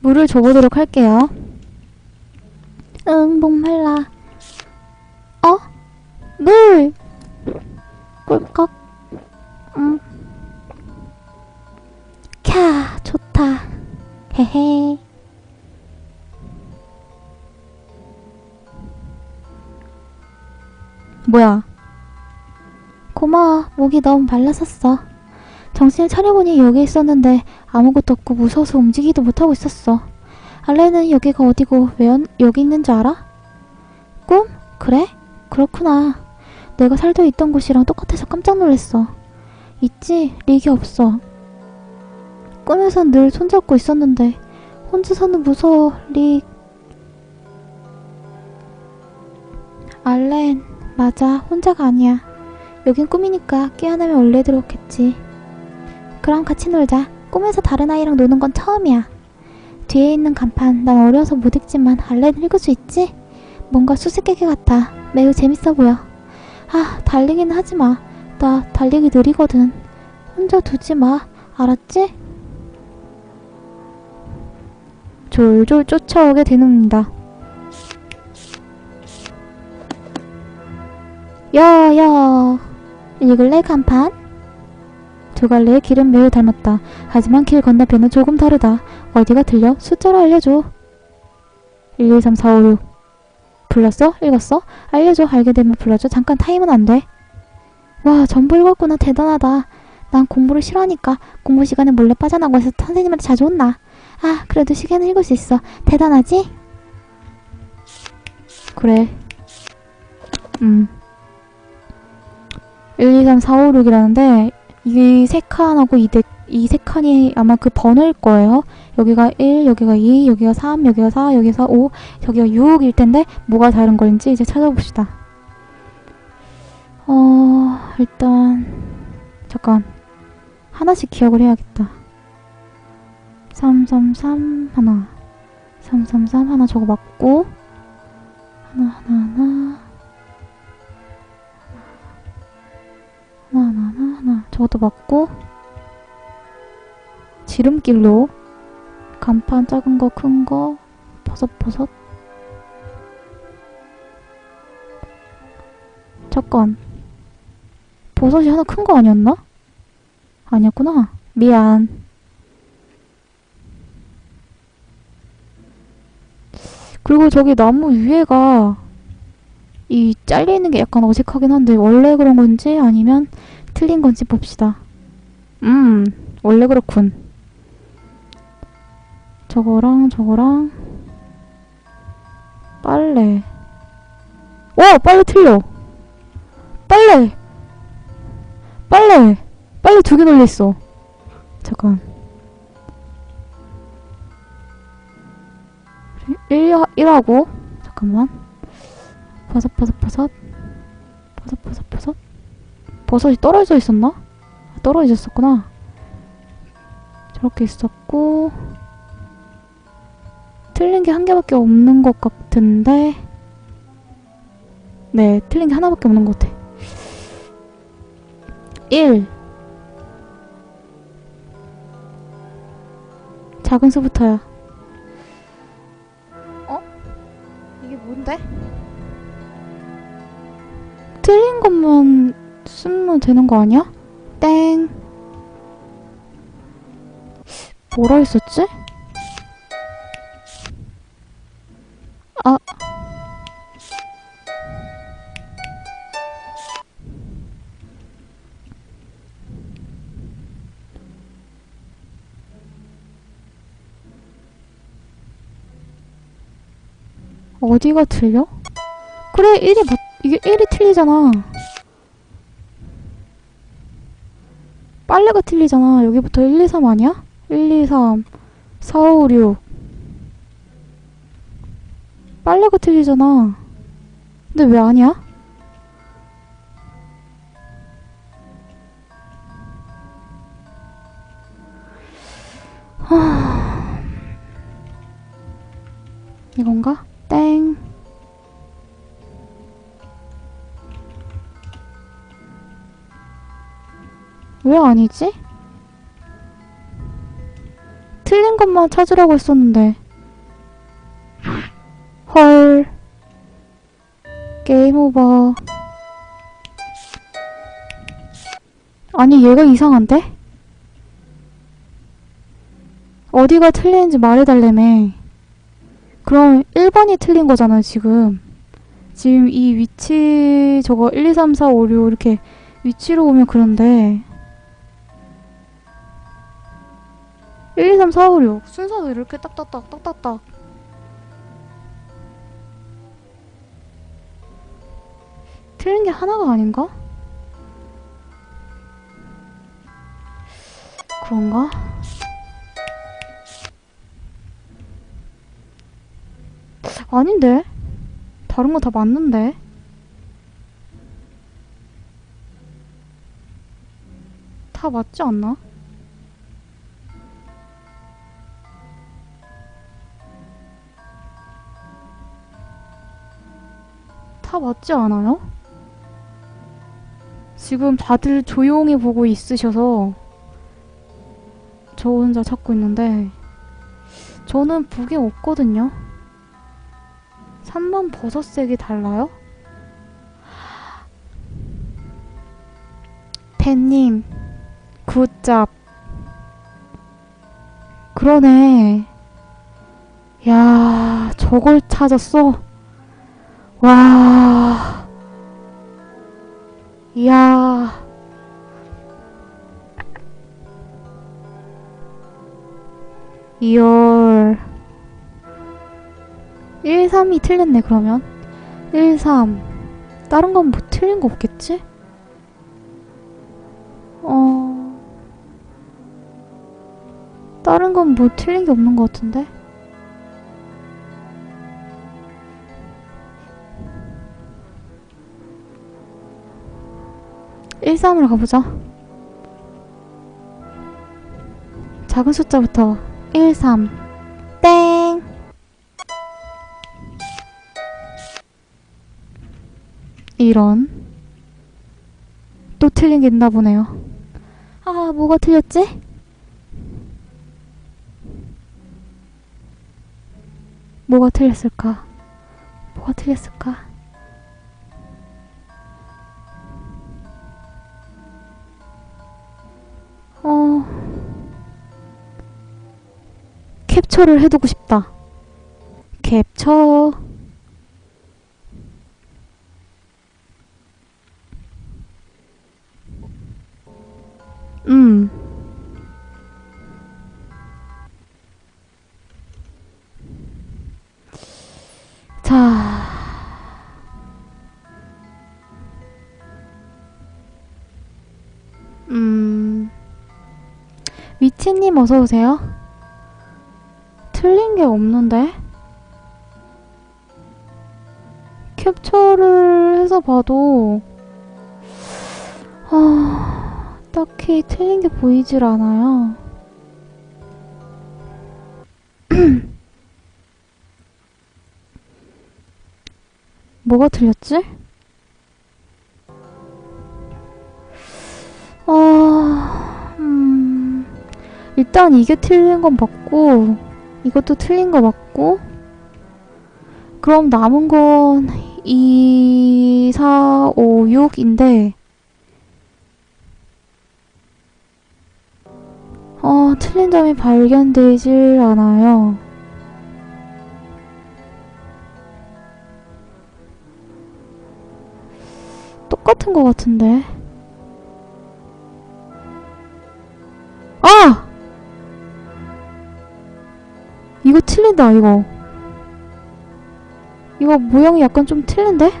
물을 줘보도록 할게요. 응, 목말라. 어? 물! 꿀꺽. 응. 캬, 좋다. 헤헤. 뭐야? 고마워. 목이 너무 말랐었어. 정신을 차려보니 여기 있었는데 아무것도 없고 무서워서 움직이도 못하고 있었어. 알레는 여기가 어디고 왜 연- 여기 있는 줄 알아? 꿈? 그래? 그렇구나. 내가 살던 있던 곳이랑 똑같아서 깜짝 놀랐어. 있지? 릭이 없어. 꿈에선 늘 손잡고 있었는데 혼자서는 무서워, 릭. 알렌, 맞아. 혼자가 아니야. 여긴 꿈이니까 깨어나면 원래 들어오겠지. 그럼 같이 놀자. 꿈에서 다른 아이랑 노는 건 처음이야. 뒤에 있는 간판, 난 어려서 못 읽지만 알렌 읽을 수 있지? 뭔가 수수께끼 같아. 매우 재밌어 보여. 아, 달리기는 하지 마. 나 달리기 느리거든. 혼자 두지 마. 알았지? 졸졸 쫓아오게 되는다. 야야 읽을래 간판? 두 갈래의 길은 매우 닮았다. 하지만 길 건너편은 조금 다르다. 어디가 틀려? 숫자로 알려줘. 1, 2, 3, 4, 5, 6 불렀어? 읽었어? 알려줘. 알게 되면 불러줘. 잠깐 타임은 안 돼. 와 전부 읽었구나. 대단하다. 난 공부를 싫어하니까 공부 시간에 몰래 빠져나가서 선생님한테 자주 혼나. 아 그래도 시계는 읽을 수 있어. 대단하지? 그래. 음. 1, 2, 3, 4, 5, 6이라는데 이세 칸하고 이, 네, 이 세 칸이 아마 그 번호일 거예요. 여기가 1, 여기가 2, 여기가 3, 여기가 4, 여기가 5, 저기가 6일 텐데 뭐가 다른 건지 이제 찾아봅시다. 어... 일단 잠깐 하나씩 기억을 해야겠다. 333 하나 333 하나 저거 맞고 하나 하나 하나 하나 하나 하나 하나 저것도 맞고 지름길로 간판 작은 거 큰 거 버섯 버섯 잠깐 버섯이 하나 큰 거 아니었나? 아니었구나 미안 그리고 저기 나무 위에가 이 잘려있는 게 약간 어색하긴 한데 원래 그런 건지 아니면 틀린 건지 봅시다. 음, 원래 그렇군. 저거랑 저거랑 빨래. 오! 빨래 틀려! 빨래! 빨래! 빨래 두개 걸려있어. 잠깐. 1, 1하고 잠깐만. 버섯 버섯 버섯 버섯 버섯 버섯 버섯이 떨어져 있었나? 아, 떨어져 있었구나 저렇게 있었고 틀린 게 한 개밖에 없는 것 같은데 네 틀린 게 하나밖에 없는 것 같아 1 작은 수부터야 어? 이게 뭔데? 틀린 것만 쓰면 되는 거 아니야? 땡. 뭐라 했었지? 아. 어디가 틀려? 그래, 1이 맞, 이게 1이 틀리잖아. 빨래가 틀리잖아. 여기부터 1, 2, 3 아니야? 1, 2, 3, 4, 5, 6. 빨래가 틀리잖아. 근데 왜 아니야? 하... 이건가? 땡. 왜 아니지? 틀린 것만 찾으라고 했었는데. 헐. 게임 오버. 아니, 얘가 이상한데? 어디가 틀리는지 말해달래매. 그럼 1번이 틀린 거잖아요, 지금. 지금 이 위치, 저거 1, 2, 3, 4, 5, 6 이렇게 위치로 오면 그런데 1, 2, 3, 4, 5, 6 순서도 이렇게 딱딱딱 딱딱딱 틀린 게 하나가 아닌가? 그런가? 아닌데? 다른 거 다 맞는데? 다 맞지 않나? 다 맞지 않아요? 지금 다들 조용히 보고 있으셔서 저 혼자 찾고 있는데 저는 북에 없거든요. 3번 버섯색이 달라요? 팬님, 굿잡. 그러네. 야, 저걸 찾았어? 와. 이야. 이열. 1, 3이 틀렸네, 그러면. 1, 3. 다른 건 뭐 틀린 거 없겠지? 어. 다른 건 뭐 틀린 게 없는 것 같은데? 일 3으로 가보자. 작은 숫자부터 1, 3. 땡! 이런. 또 틀린 게 있나 보네요. 아, 뭐가 틀렸지? 뭐가 틀렸을까? 뭐가 틀렸을까? 캡처를 해두고 싶다. 캡처... 음. 자. 음. 위치님 어서오세요. 게 없는데? 캡처를 해서 봐도, 아, 딱히 틀린 게 보이질 않아요. 뭐가 틀렸지? 아, 음, 일단 이게 틀린 건 맞고, 이것도 틀린 거 맞고, 그럼 남은 건 2, 4, 5, 6인데, 어, 틀린 점이 발견되질 않아요. 똑같은 것 같은데. 틀린다, 이거. 이거 모양이 약간 좀 틀린데?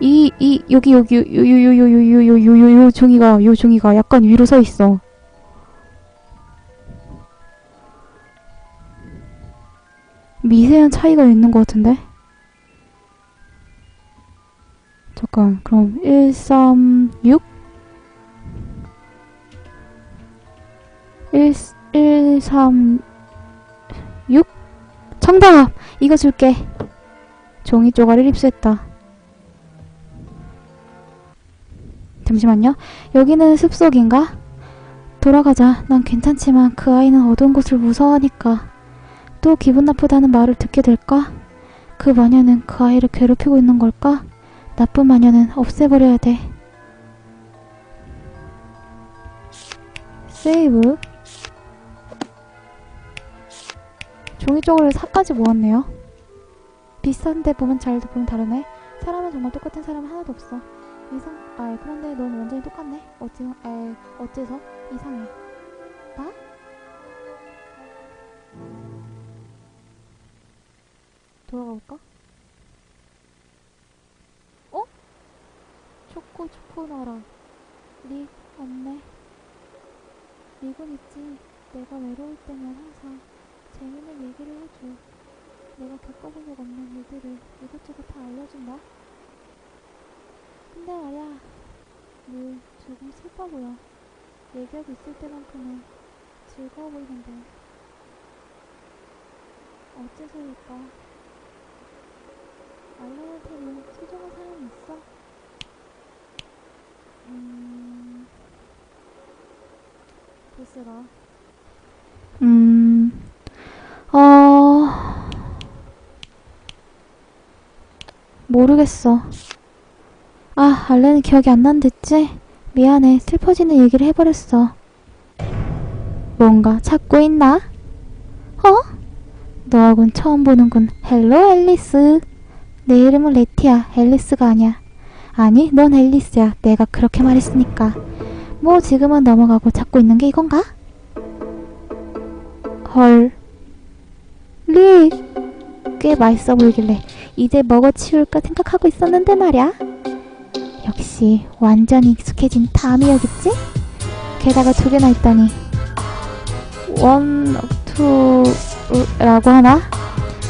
이, 이, 여기, 여기, 요, 요, 요, 요, 요, 요, 요, 요, 요, 요 종이가, 요 종이가 약간 위로 서 있어. 미세한 차이가 있는 것 같은데? 잠깐, 그럼 1, 3, 6? 1, 1, 3, 6? 정답! 이거 줄게. 종이 쪼가리를 흡수했다. 잠시만요. 여기는 습속인가? 돌아가자. 난 괜찮지만 그 아이는 어두운 곳을 무서워하니까. 또 기분 나쁘다는 말을 듣게 될까? 그 마녀는 그 아이를 괴롭히고 있는 걸까? 나쁜 마녀는 없애버려야 돼. 세이브. 종이 쪼그를 4까지 모았네요. 비슷한데 보면 잘 보면 다르네. 사람은 정말 똑같은 사람은 하나도 없어. 이상, 아 그런데 넌 완전히 똑같네. 어찌, 에, 어째서 이상해. 나? 돌아가 볼까? 어? 초코 초코 나라. 릭 없네. 릭은 있지. 내가 외로울 때면 항상 재밌는 얘기를 해줘. 내가 겪어본 적 없는 일들을 이것저것 다 알려준다. 근데 말야, 늘 조금 슬퍼 보여. 얘기하고 있을 때만큼은 즐거워 보이는데. 어째서일까? 알레한테는 소중한 사람이 있어? 음... 글쎄라. 음... 어... 모르겠어. 아, 알레는 기억이 안 난댔지? 미안해. 슬퍼지는 얘기를 해버렸어. 뭔가 찾고 있나? 어? 너하곤 처음 보는군. 헬로 앨리스. 내 이름은 레티야. 앨리스가 아니야. 아니, 넌 앨리스야. 내가 그렇게 말했으니까. 뭐 지금은 넘어가고 찾고 있는 게 이건가? 헐. 릭. 꽤 맛있어 보이길래 이제 먹어치울까 생각하고 있었는데 말야. 역시 완전히 익숙해진 다음이었겠지? 게다가 두 개나 있다니. 원, 투, 라고 하나?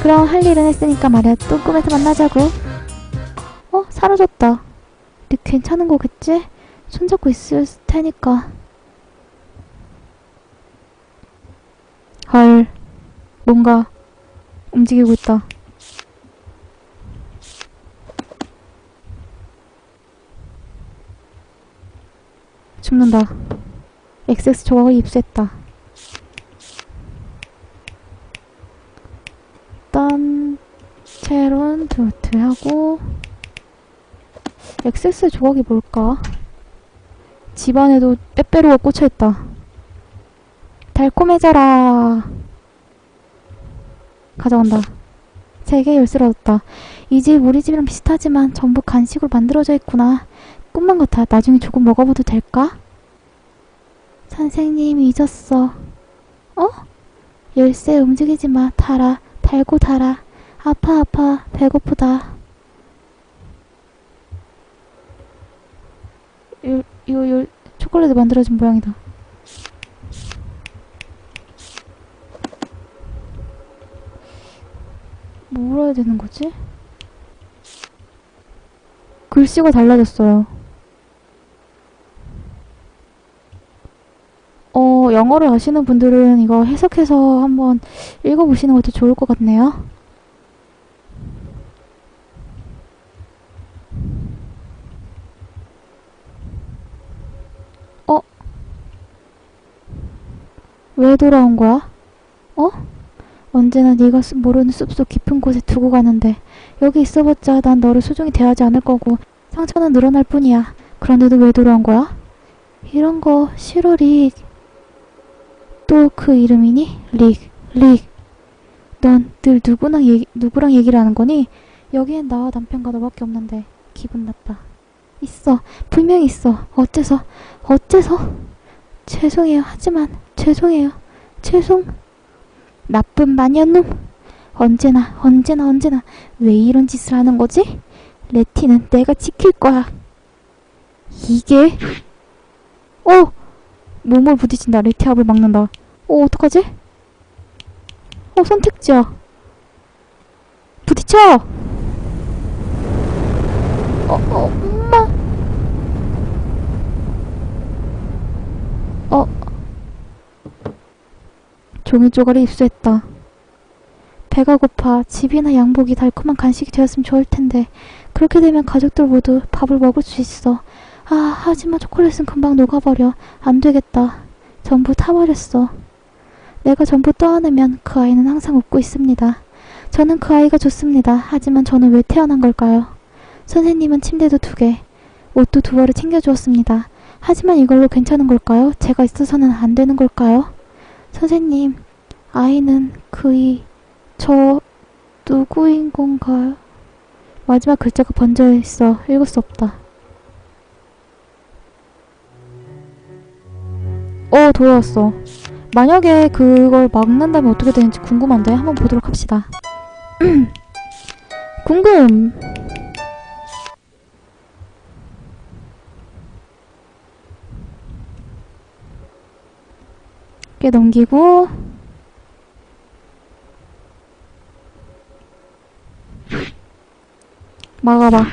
그럼 할 일은 했으니까 말이야. 또 꿈에서 만나자고. 어? 사라졌다. 릭 괜찮은 거겠지? 손잡고 있을 테니까. 헐. 뭔가 움직이고 있다. 죽는다. XX 조각을 입수했다. 일단 체론 드로트 하고 XX 조각이 뭘까? 집안에도 빼빼로가 꽂혀있다. 달콤해져라. 가져간다. 열쇠를 얻었다. 이 집 우리 집이랑 비슷하지만 전부 간식으로 만들어져 있구나. 꿈만 같아. 나중에 조금 먹어봐도 될까? 선생님 잊었어. 어? 열쇠 움직이지 마. 달아. 달고 달아. 아파 아파. 배고프다. 요, 요, 요, 초콜릿 만들어진 모양이다. 뭘 해야 되는 거지? 글씨가 달라졌어요. 어, 영어를 아시는 분들은 이거 해석해서 한번 읽어보시는 것도 좋을 것 같네요. 어? 왜 돌아온 거야? 어? 언제나 네가 수- 모르는 숲속 깊은 곳에 두고 가는데 여기 있어봤자 난 너를 소중히 대하지 않을 거고 상처는 늘어날 뿐이야. 그런데도 왜 돌아온 거야? 이런 거 싫어 릭. 또 그 이름이니? 릭, 릭. 넌 늘 누구랑 얘기, 누구랑 얘기를 하는 거니? 여기엔 나와 남편과 너밖에 없는데 기분 나빠. 있어. 분명히 있어. 어째서? 어째서? 죄송해요. 하지만 죄송해요. 죄송. 나쁜 마녀놈. 언제나 언제나 언제나 왜 이런 짓을 하는 거지? 레티는 내가 지킬 거야. 이게 어 몸을 부딪힌다. 레티 압을 막는다. 어 어떡하지? 어 선택지야. 부딪혀. 어, 어 엄마. 어 종이 쪼가리 입수했다. 배가 고파 집이나 양복이 달콤한 간식이 되었으면 좋을 텐데 그렇게 되면 가족들 모두 밥을 먹을 수 있어. 아 하지만 초콜릿은 금방 녹아버려. 안 되겠다. 전부 타버렸어. 내가 전부 떠안으면 그 아이는 항상 웃고 있습니다. 저는 그 아이가 좋습니다. 하지만 저는 왜 태어난 걸까요? 선생님은 침대도 두 개, 옷도 두 벌을 챙겨주었습니다. 하지만 이걸로 괜찮은 걸까요? 제가 있어서는 안 되는 걸까요? 선생님, 아이는 그이, 저, 누구인 건가요? 마지막 글자가 번져 있어 읽을 수 없다. 어, 돌아왔어. 만약에 그걸 막는다면 어떻게 되는지 궁금한데 한번 보도록 합시다. 궁금. 꽤 넘기고 막아봐.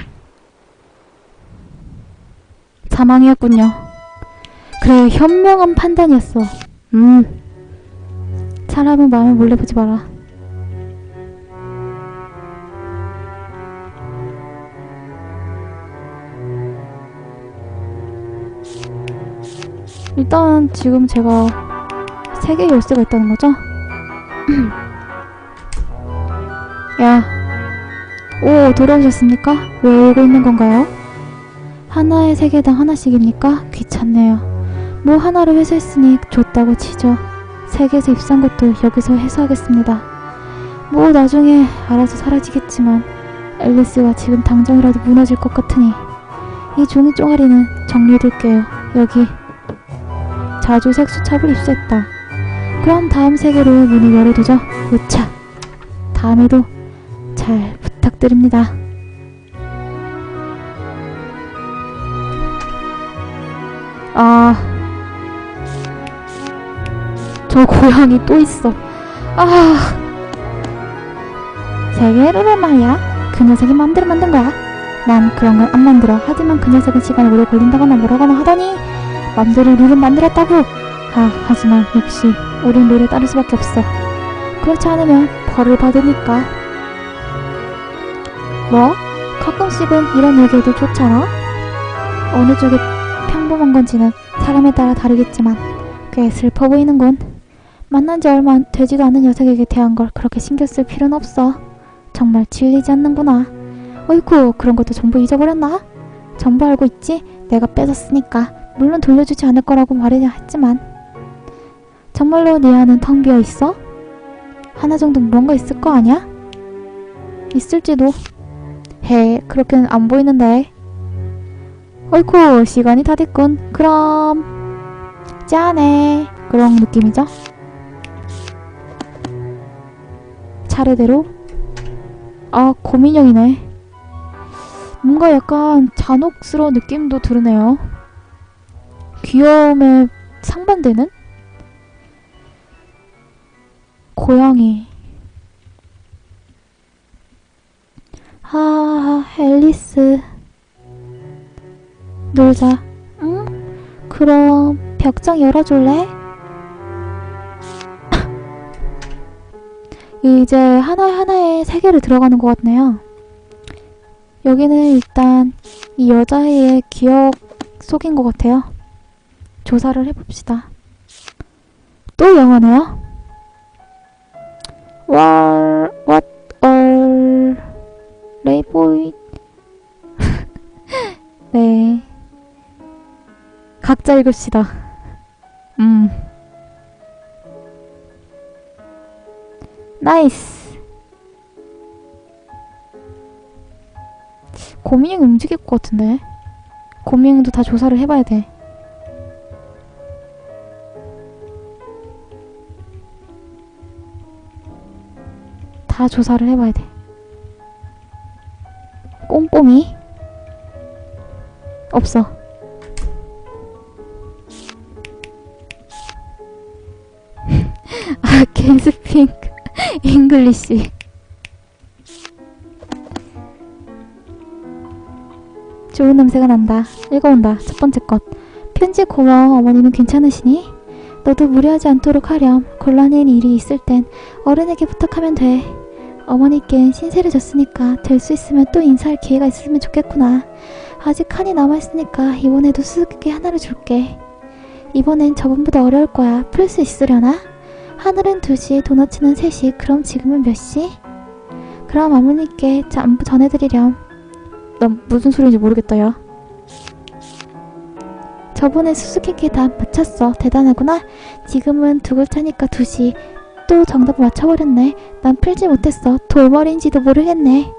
사망이었군요. 그래, 현명한 판단이었어. 음. 사람은 마음을 몰래 보지 마라. 일단 지금 제가 세 개의 열쇠가 있다는 거죠? 야, 오, 돌아오셨습니까? 왜 울고 있는 건가요? 하나의 세 개당 하나씩입니까? 귀찮네요. 뭐 하나를 회수했으니 줬다고 치죠. 세 개에서 입산 것도 여기서 회수하겠습니다. 뭐 나중에 알아서 사라지겠지만 앨리스가 지금 당장이라도 무너질 것 같으니 이 종이 쪼가리는 정리해둘게요. 여기 자주 색수찹을 입수했다. 그럼 다음 세계로 문을 열어두죠. 우차. 다음에도 잘 부탁드립니다. 아, 저 고양이 또 있어. 아, 세계로란 말이야. 그 녀석이 마음대로 만든 거야. 난 그런 건 안 만들어. 하지만 그 녀석은 시간이 오래 걸린다거나 뭐라거나 하더니 맘대로 룰을 만들었다고. 아, 하지만 역시 우린 룰에 따를 수밖에 없어. 그렇지 않으면 벌을 받으니까. 뭐? 가끔씩은 이런 얘기해도 좋잖아? 어느 쪽이 평범한 건지는 사람에 따라 다르겠지만 꽤 슬퍼 보이는군. 만난 지 얼마 되지도 않은 녀석에게 대한 걸 그렇게 신경 쓸 필요는 없어. 정말 질리지 않는구나. 어이쿠, 그런 것도 전부 잊어버렸나? 전부 알고 있지? 내가 뺏었으니까. 물론 돌려주지 않을 거라고 말이야 했지만. 정말로 네 안은 텅 비어 있어? 하나 정도 뭔가 있을 거 아니야? 있을지도. 헤, 그렇게는 안 보이는데. 어이쿠, 시간이 다 됐군. 그럼, 짠해. 그런 느낌이죠? 차례대로. 아, 고민형이네. 뭔가 약간 잔혹스러운 느낌도 드러네요. 귀여움에 상반되는? 고양이. 아, 앨리스. 놀자. 응? 그럼 벽장 열어줄래? 이제 하나하나에 세계를 들어가는 것 같네요. 여기는 일단 이 여자의 기억 속인 것 같아요. 조사를 해봅시다. 또 영어네요. 월, what, 얼, 레이보이. 네. 각자 읽읍시다. 음. 나이스. 고민형이 움직일 것 같은데. 고민형도 다 조사를 해봐야 돼. 다 조사를 해봐야 돼. 꼼꼼히. 없어. 아, 캔스핑 잉글리시. 좋은 냄새가 난다. 읽어온다. 첫 번째 것. 편지 고마워. 어머니는 괜찮으시니? 너도 무리하지 않도록 하렴. 곤란한 일이 있을 땐 어른에게 부탁하면 돼. 어머니께 신세를 졌으니까 될 수 있으면 또 인사할 기회가 있으면 좋겠구나. 아직 칸이 남아있으니까 이번에도 수수께끼 하나를 줄게. 이번엔 저번보다 어려울 거야. 풀 수 있으려나? 하늘은 2시, 도너츠는 3시, 그럼 지금은 몇 시? 그럼 어머니께 전부 전해드리렴. 넌 무슨 소리인지 모르겠다, 야. 저번에 수수께끼 다 맞췄어. 대단하구나. 지금은 두 글자니까 2시. 또 정답을 맞춰버렸네. 난 풀지 못했어. 돌머리인지도 모르겠네.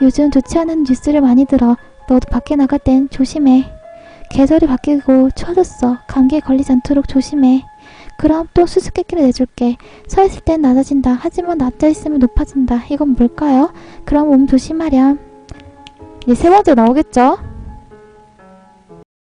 요즘 좋지 않은 뉴스를 많이 들어. 너도 밖에 나갈 땐 조심해. 계절이 바뀌고 추워졌어. 감기에 걸리지 않도록 조심해. 그럼 또 수수께끼를 내줄게. 서 있을 땐 낮아진다. 하지만 앉아 있으면 높아진다. 이건 뭘까요? 그럼 몸 조심하렴. 이제 세 번째 나오겠죠?